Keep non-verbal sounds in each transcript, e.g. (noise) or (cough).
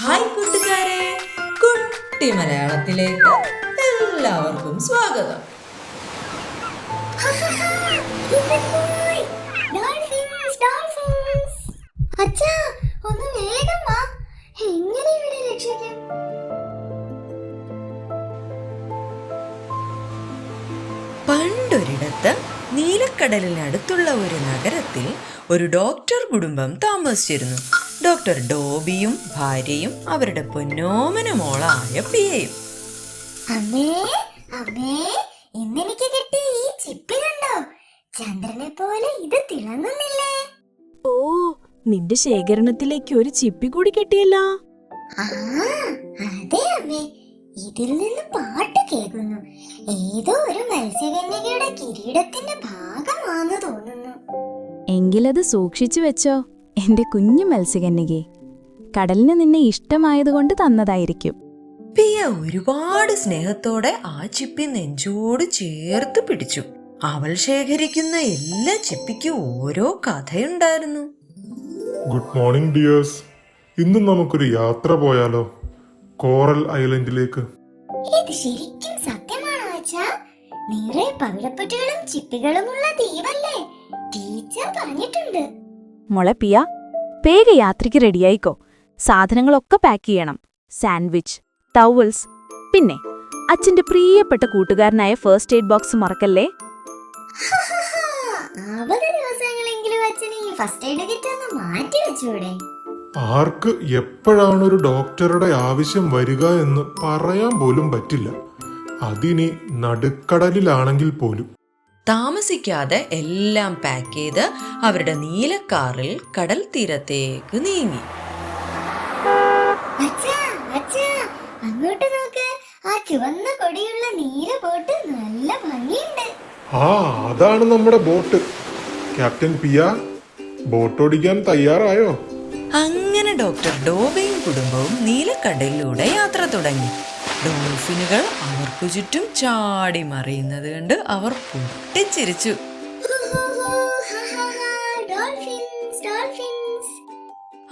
Hi കൂട്ടുകാരെ. കുട്ടി മലയാളത്തിലേക്ക് എല്ലാവർക്കും സ്വാഗതം. പണ്ടൊരിടത്ത് നീലക്കടലിനടുത്തുള്ള ഒരു നഗരത്തിൽ ഒരു ഡോക്ടർ കുടുംബം താമസിച്ചിരുന്നു. ഡോക്ടർ ഡോബിയും ഭാര്യയും അവരുടെ പൊന്നോമന മോളായ പിയയും. അമ്മേ അമ്മേ ഇന്നെനിക്ക് കിട്ടിയ ഈ ചിപ്പി കണ്ടോ ചന്ദ്രനെ പോലെ ഇത് തിളങ്ങുന്നില്ലേ? ഓ നിന്റെ ശേഖരണത്തിലേക്ക് ഒരു ചിപ്പി കൂടി കിട്ടിയല്ലോ. അതെ അമ്മേ. ഇതിൽ നിന്ന് പാട്ട് കേൾക്കുന്നു. ഏതോ ഒരു മത്സ്യകന്യകയുടെ കിരീടത്തിന്റെ ഭാഗമാണെന്ന് തോന്നുന്നു. എങ്കിലത് സൂക്ഷിച്ചു വെച്ചോ. എന്റെ കുഞ്ഞു മത്സ്യകന്യകെ കടലിന് നിന്നെ ഇഷ്ടമായതുകൊണ്ട് തന്നതായിരിക്കും. പിയ ഒരുപാട് സ്നേഹത്തോടെ ആ ചിപ്പി നെഞ്ചോട് ചേർത്ത് പിടിച്ചു. അവൾ ശേഖരിക്കുന്ന എല്ലാ ചിപ്പിക്കും ഓരോ കഥയുണ്ടായിരുന്നു. Good morning dears. ഇന്ന് നമുക്കൊരു യാത്ര പോയാലോ? കോറൽ ഐലൻഡിലേക്ക്. ഇത് ശരിക്കും സത്യമാണോ അച്ഛാ? നിറയെ പവിഴപ്പുറ്റുകളും ചിപ്പികളുമുള്ള ദ്വീപല്ലേ? ടീച്ചർ പറഞ്ഞിട്ടുണ്ട്. മോളെ പിയ വേഗ യാത്രയ്ക്ക് റെഡിയായിക്കോ. സാധനങ്ങളൊക്കെ പാക്ക് ചെയ്യണം. സാൻഡ്വിച്ച് ടവൽസ് പിന്നെ അച്ഛന്റെ പ്രിയപ്പെട്ട കൂട്ടുകാരനായ ഫസ്റ്റ് എയ്ഡ് ബോക്സ് മറക്കല്ലേ? (laughs) അമ്പത് ദിവസങ്ങളെങ്കിലും അച്ഛന് ഈ ഫസ്റ്റ് എയ്ഡ് കിറ്റ് ഒന്ന് മാറ്റി വെച്ചൂടെ. ആർക്ക് എപ്പോഴാണ് ഒരു ഡോക്ടറുടെ ആവശ്യം വരിക എന്ന് പറയാൻ പോലും പറ്റില്ല. അതിനി നടുക്കടലിലാണെങ്കിൽ പോലും. താമസിക്കാതെ എല്ലാം പാക്ക് ചെയ്ത് അവരുടെ നീലക്കാറിൽ കടൽ തീരത്തേക്ക് നീങ്ങി. അച്ഛാ അച്ഛാ അങ്ങോട്ട് നോക്ക്. ആ ചുവന്ന കൊടിയുള്ള നീല ബോട്ട് നല്ല ഭംഗിയുണ്ട്. ആ അതാണ് നമ്മുടെ ബോട്ട്. ക്യാപ്റ്റൻ പിയ ബോട്ട് ഓടിക്കാൻ തയ്യാറായോ? അങ്ങനെ ഡോക്ടർ ഡോബയും കുടുംബവും നീലക്കടലിലൂടെ യാത്ര തുടങ്ങി. ഡോൾഫിനുകൾ അവർക്കു ചുറ്റും ചാടി മറിയുന്നത് കണ്ട് അവർ പൊട്ടിച്ചിരിച്ചു.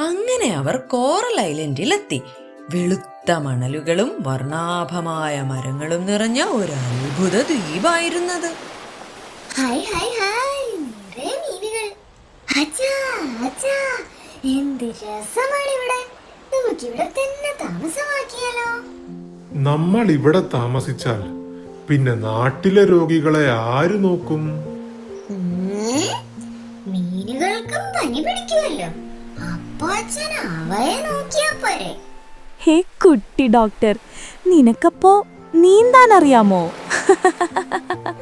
അങ്ങനെ അവർ കോറൽ ഐലൻഡിലെത്തി. വെളുത്ത മണലുകളും വർണാഭമായ മരങ്ങളും നിറഞ്ഞ ഒരു അത്ഭുത ദ്വീപായിരുന്നത്. Hi hi hi. നിറയെ മീനുകൾ. അച്ഛാ അച്ഛാ. എന്ത് രസമാണ് ഇവിടെ നമുക്കിവിടെ തന്നെ താമസമാക്കിയാലോ? നമ്മൾ ഇവിടെ താമസിച്ചാൽ പിന്നെ നാട്ടിലെ രോഗികളെ ആര് നോക്കും? മീനുകൾക്കും പനി പിടിക്കുമല്ലോ. അപ്പൊ അച്ഛൻ അവയെ നോക്കിയാ പോരെ. ഹേ കുട്ടി ഡോക്ടർ നിനക്കപ്പോ നീന്താൻ അറിയാമോ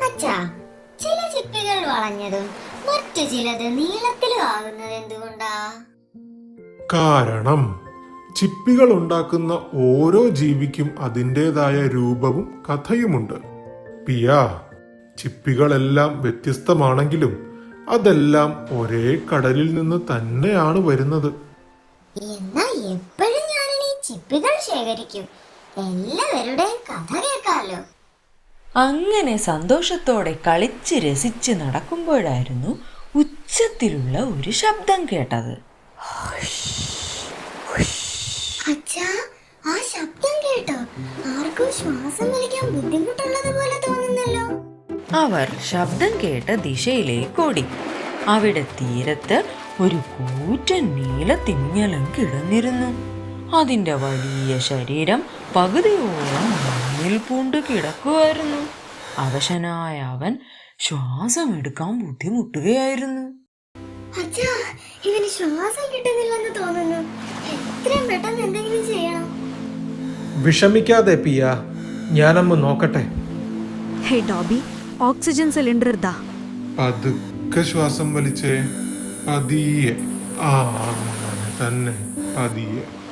മച്ചാ ചില ചിപ്പികൾ വളഞ്ഞതും മറ്റു ചിലത് നീളത്തിലും ആകുന്നത് എന്തുകൊണ്ടാ കാരണം ചിപ്പികൾ ഉണ്ടാക്കുന്ന ഓരോ ജീവിക്കും അതിന്റെതായ രൂപവും കഥയുമുണ്ട്. പിയ ചിപ്പികളെല്ലാം വ്യത്യസ്തമാണെങ്കിലും അതെല്ലാം ഒരേ കടലിൽ നിന്ന് തന്നെയാണ് വരുന്നത്. എന്നാ എപ്പോഴും ഞാനിനി ചിപ്പികൾ ശേഖരിക്കും. എല്ലാവരുടെയും കഥ കേൾക്കാമല്ലോ അങ്ങനെ സന്തോഷത്തോടെ കളിച്ച് രസിച്ച് നടക്കുമ്പോഴായിരുന്നു ഉച്ചത്തിലുള്ള ഒരു ശബ്ദം കേട്ടത്. അച്ഛാ ആ ശബ്ദം കേട്ടോ. ആർക്കും ശ്വാസം വലിക്കാൻ ബുദ്ധിമുട്ടുള്ളത് പോലെ തോന്നുന്നല്ലോ. അവർ ശബ്ദം കേട്ട ദിശയിലേക്ക് ഓടി. അവിടെ തീരത്ത് ഒരു കൂറ്റൻ നീല തിമിങ്ങലം കിടന്നിരുന്നു. അതിന്റെ വലിയ ശരീരം പകുതിയോളം മണ്ണിൽ പൂണ്ട് കിടക്കുമായിരുന്നു അവശനായ അവൻ ശ്വാസം എടുക്കാൻ ബുദ്ധിമുട്ടുകയായിരുന്നു. ഇവന് ശ്വാസം കിട്ടുന്നില്ലെന്ന് തോന്നുന്നു. എത്രയും പെട്ടെന്ന് എന്തെങ്കിലും ചെയ്യണം. വിഷമിക്കാതെ പിയ. ഞാനമ്മ നോക്കട്ടെ. ഹേ ഡോബി ഓക്സിജൻ സിലിണ്ടർ ഇതാ. പതുക്കെ ശ്വാസം വലിച്ചേ. പതിയെ. ആ അങ്ങനെ തന്നെ. പതിയെ.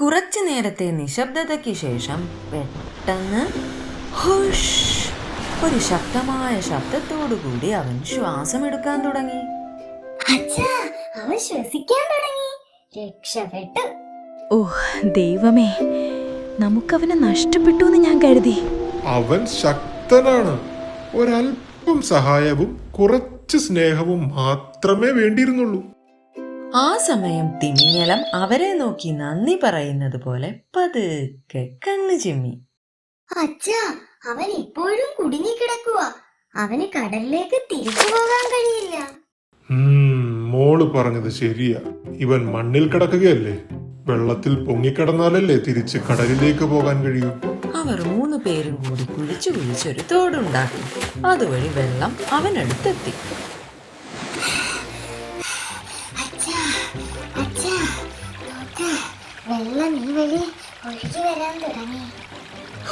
കുറച്ചു നേരത്തെ നിശബ്ദതയ്ക്ക് ശേഷം പെട്ടെന്ന് ഹുഷ്. ഒരു ശക്തമായ ശബ്ദത്തോടുകൂടി അവൻ ശ്വാസമെടുക്കാൻ തുടങ്ങി. അച്ഛാ അവൻ ശ്വസിക്കാൻ തുടങ്ങി. രക്ഷപ്പെട്ടു. ഓ ദൈവമേ നമുക്കവനെ നഷ്ടപ്പെട്ടു എന്ന് ഞാൻ കരുതി. അവൻ ശക്തനാണ്. ഒരല്പം സഹായവും കുറച്ച് സ്നേഹവും മാത്രമേ വേണ്ടിയിരുന്നുള്ളൂ. ആ സമയം തിമിങ്ങലം അവരെ നോക്കി നന്ദി പറയുന്നത് പോലെ പതുക്കെ കണ്ണു ചിമ്മി. അച്ഛാ അവൻ ഇപ്പോഴും കുടുങ്ങിക്കിടക്കുക അവന് കടലിലേക്ക് തിരിച്ചു പോകാൻ കഴിയില്ല. മോൾ പറഞ്ഞത് ശരിയാ. ഇവൻ മണ്ണിൽ കിടക്കുകയല്ലേ? വെള്ളത്തിൽ പൊങ്ങിക്കിടന്നാലല്ലേ തിരിച്ച് കടലിലേക്ക് പോകാൻ കഴിയൂ? അവർ മൂന്ന് പേരും കൂടി കുഴിച്ചു കുഴിച്ചൊരു തോടുണ്ടാക്കി. അതുവഴി വെള്ളം അവനടുത്തെത്തി. വെള്ളം ഈ വഴി ഒഴുകി വരാൻ തുടങ്ങി.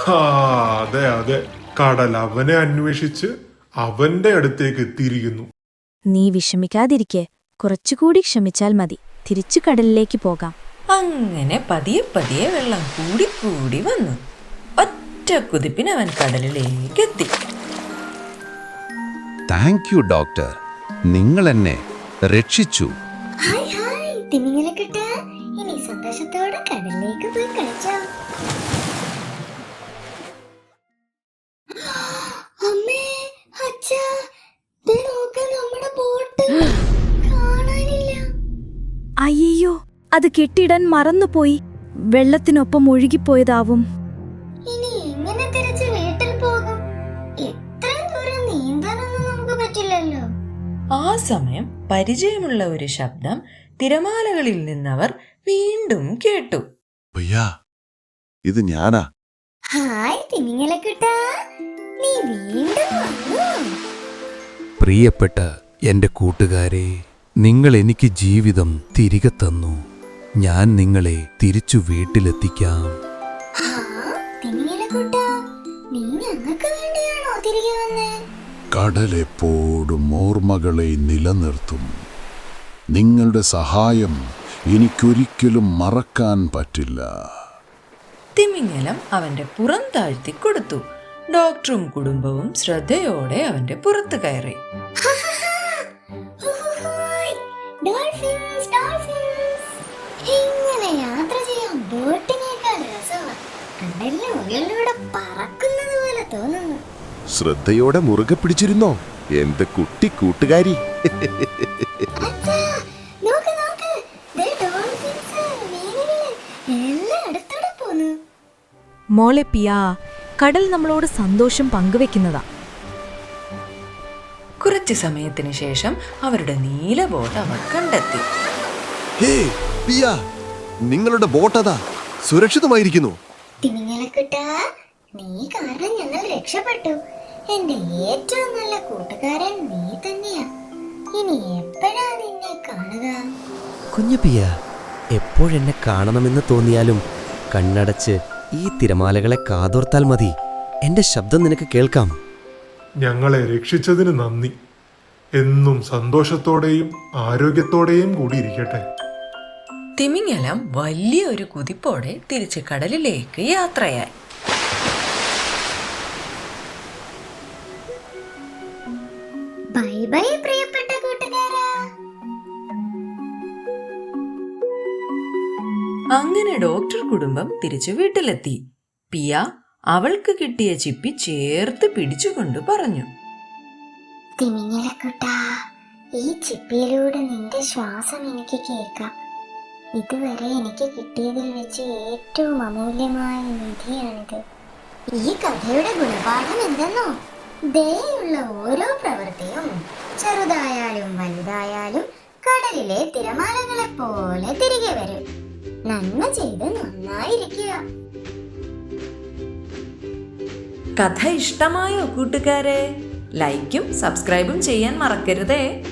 ആ അതെ അതെ. കടൽ അവനെ അന്വേഷിച്ച് അവന്റെ അടുത്തേക്ക് എത്തിയിരിക്കുന്നു നീ വിഷമിക്കാതിരിക്കെ. കുറച്ചുകൂടി ക്ഷമിച്ചാൽ മതി. തിരിച്ചു കടലിലേക്ക് പോകാം. അങ്ങനെ പതിയെ പതിയെ വെള്ളം കൂടി കൂടി വന്നു. ഒറ്റ കുതിപ്പിന് അവൻ കടലിലേക്ക് എത്തി താങ്ക് യു ഡോക്ടർ. നിങ്ങൾ എന്നെ രക്ഷിച്ചു. Hi hi. തിമിങ്ങലക്കെട്ട് ഇനി സന്തോഷത്തോടെ കടലിലേക്ക് പോയി അത് കെട്ടിടാൻ മറന്നുപോയി. വെള്ളത്തിനൊപ്പം ഒഴുകിപ്പോയതാവും. ഇനി എങ്ങനെ തിരിച്ച് വീട്ടിൽ പോകും? ഇത്രയും ദൂരം നീന്താനൊന്നും നമുക്ക് പറ്റില്ലല്ലോ. ആ സമയം പരിചയമുള്ള ഒരു ശബ്ദം തിരമാലകളിൽ നിന്നവർ വീണ്ടും കേട്ടു. ഇത് ഞാനാ. ഹായ് തിമിങ്ങലക്കിട്ട നീ വീണ്ടും വന്നു? പ്രിയപ്പെട്ട എന്റെ കൂട്ടുകാരെ നിങ്ങൾ എനിക്ക് ജീവിതം തിരികെ തന്നു. ഞാൻ നിങ്ങളെ തിരിച്ചു വീട്ടിലെത്തിക്കാം. കടലെപ്പോഴും ഓർമ്മകളെ നിലനിർത്തും. നിങ്ങളുടെ സഹായം എനിക്കൊരിക്കലും മറക്കാൻ പറ്റില്ല. തിമിങ്ങലം അവന്റെ പുറം താഴ്ത്തി കൊടുത്തു. ഡോക്ടറും കുടുംബവും ശ്രദ്ധയോടെ അവന്റെ പുറത്തു കയറി. (laughs) Dolphins, dolphins. ഇങ്ങനെ യാത്ര ചെയ്യാൻ ബോട്ടിനേക്കാൾ രസമാണ് കടലിന് മുകളിലൂടെ പറക്കുന്നത് പോലെ തോന്നുന്നു. ശ്രദ്ധയോടെ മുറുകെ പിടിച്ചിരുന്നോ? എന്റെ കുട്ടി കൂട്ടുകാരി. നോക്ക് നോക്ക്. ദേ ഡോൾഫിൻസ്, മീനുകൾ എല്ലാം അടുത്തൂടെ പോന്നു. മോളെ പിയാ കടൽ നമ്മളോട് സന്തോഷം പങ്കുവെക്കുന്നതാ. കുറച്ചു സമയത്തിന് ശേഷം അവരുടെ നീല ബോട്ട് അവർ കണ്ടെത്തി. ഹേ പിയ നിങ്ങളുടെ ബോട്ട് അതാ. സുരക്ഷിതമായിരിക്കുന്നു. തിമിങ്ങലക്കുട്ട നീ കാരണം ഞങ്ങൾ രക്ഷപ്പെട്ടു. എന്റെ ഏറ്റവും നല്ല കൂട്ടുകാരൻ നീ തന്നെയാ. ഇനി എപ്പോഴാ നിന്നെ കാണുക? കുഞ്ഞു പിയ എപ്പോഴെന്നെ കാണണമെന്ന് തോന്നിയാലും കണ്ണടച്ച് ഈ തിരമാലകളെ കാതോർത്താൽ മതി. എന്റെ ശബ്ദം നിനക്ക് കേൾക്കാം. ഞങ്ങളെ രക്ഷിച്ചതിന് നന്ദി. എന്നും സന്തോഷത്തോടെയും ആരോഗ്യത്തോടെയും കൂടി ഇരിക്കട്ടെ തിമിങ്ങലം വലിയ ഒരു കുതിപ്പോടെ തിരിച്ച് കടലിലേക്ക് യാത്രയായി. ബൈ ബൈ പ്രിയപ്പെട്ട കൂട്ടുകാരാ. അങ്ങനെ ഡോക്ടർ കുടുംബം തിരിച്ചു വീട്ടിലെത്തി. പിയ അവൾക്ക് കിട്ടിയ ചിപ്പി ചേർത്ത് പിടിച്ചുകൊണ്ട് പറഞ്ഞു. തിമിങ്ങലക്കുട്ട ഈ ചിപ്പിയിലൂടെ നിന്റെ ശ്വാസം എനിക്ക് കേൾക്കാം. ഇതുവരെ എനിക്ക് കിട്ടിയതിൽ വെച്ച് ഏറ്റവും അമൂല്യമായ നിധിയാണിത്. ഈ കഥയുടെ ഗുണപാഠം എന്തെന്നോ? ദയുള്ള ഓരോ പ്രവൃത്തിയും ചെറുതായാലും വലുതായാലും കടലിലെ തിരമാലകളെ പോലെ തിരികെ വരും. നന്മ ചെയ്ത് നന്നായിരിക്കുക. കഥ ഇഷ്ടമായോ കൂട്ടുകാരെ? ലൈക്കും സബ്സ്ക്രൈബും ചെയ്യാൻ മറക്കരുതേ.